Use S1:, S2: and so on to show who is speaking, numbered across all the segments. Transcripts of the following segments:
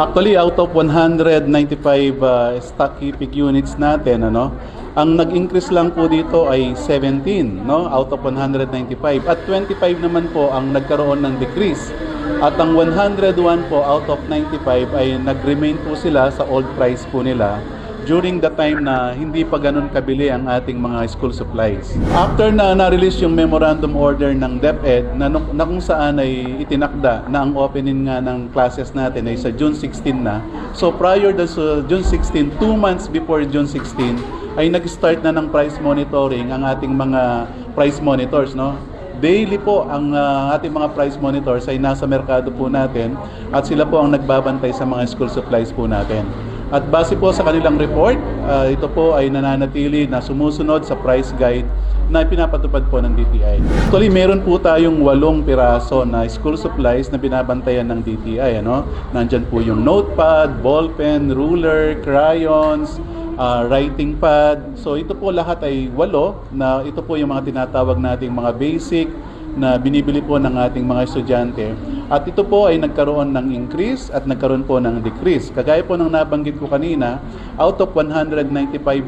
S1: Actually, out of 195 uh, stock keeping units natin, ano, ang nag-increase lang po dito ay 17, no, out of 195. At 25 naman po ang nagkaroon ng decrease. At ang 101 po out of 95 ay nag-remain po sila sa old price po nila during the time na hindi pa ganun kabili ang ating mga school supplies. After na na-release yung memorandum order ng DepEd na, na kung saan ay itinakda na ang opening nga ng classes natin ay sa June 16 na. So prior to sa June 16, two months before June 16, ay nag-start na ng price monitoring ang ating mga price monitors, no? Daily po ang ah, ating mga price monitors ay nasa merkado po natin at sila po ang nagbabantay sa mga school supplies po natin. At base po sa kanilang report, ah, ito po ay nananatili na sumusunod sa price guide na pinapatupad po ng DTI. Actually, meron po tayong walong piraso na school supplies na binabantayan ng DTI. Ano? Nandyan po yung notepad, ballpen, ruler, crayons, ah, writing pad. So ito po lahat ay walo na ito po yung mga tinatawag nating mga basic na binibili po ng ating mga estudyante. At ito po ay nagkaroon ng increase at nagkaroon po ng decrease. Kagaya po ng nabanggit ko kanina, out of 195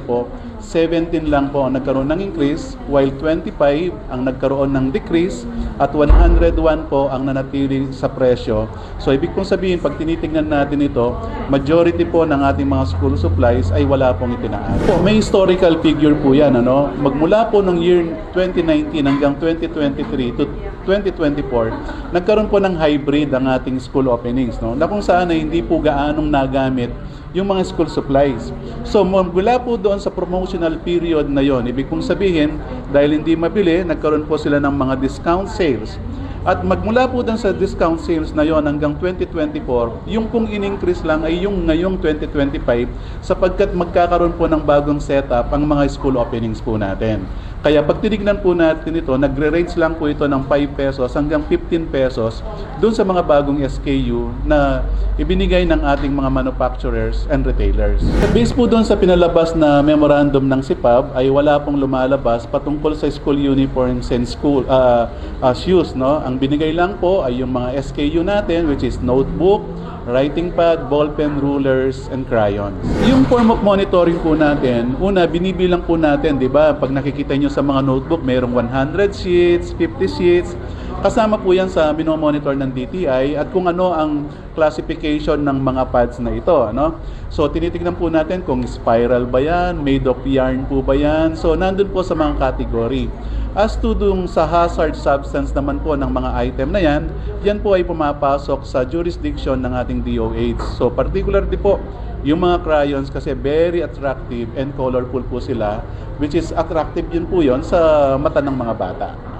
S1: po, 17 lang po ang nagkaroon ng increase, while 25 ang nagkaroon ng decrease, at 101 po ang nanatili sa presyo. So ibig kong sabihin, pag tinitingnan natin ito, majority po ng ating mga school supplies ay wala pong itinaas. Po, may historical figure po yan. Ano? Magmula po ng year 2019 hanggang 2023 to 2024, nagkaroon po ng hybrid ang ating school openings. No? Na kung saan ay hindi po gaanong nagamit yung mga school supplies. So mula po doon sa promotional period na yon, ibig kong sabihin, dahil hindi mabili, nagkaroon po sila ng mga discount sales. At magmula po doon sa discount sales na yon hanggang 2024, yung kung in-increase lang ay yung ngayong 2025 sapagkat magkakaroon po ng bagong setup ang mga school openings po natin. Kaya pag tinignan po natin ito, nagre-range lang po ito ng 5 pesos hanggang 15 pesos doon sa mga bagong SKU na ibinigay ng ating mga manufacturers and retailers. Based po doon sa pinalabas na memorandum ng SIPAB ay wala pong lumalabas patungkol sa school uniforms and school uh, uh, shoes. No? Ang binigay lang po ay yung mga SKU natin which is notebook, writing pad, ballpen, rulers, and crayons. Yung form of monitoring po natin, una, binibilang po natin, di ba? Pag nakikita nyo sa mga notebook, mayroong 100 sheets, 50 sheets. Kasama po yan sa minomonitor ng DTI at kung ano ang classification ng mga pads na ito. Ano? So, tinitignan po natin kung spiral ba yan, made of yarn po ba yan. So, nandun po sa mga category. As to dung sa hazard substance naman po ng mga item na yan, yan po ay pumapasok sa jurisdiction ng ating DOH. So particularly po, yung mga crayons kasi very attractive and colorful po sila, which is attractive yun po yon sa mata ng mga bata.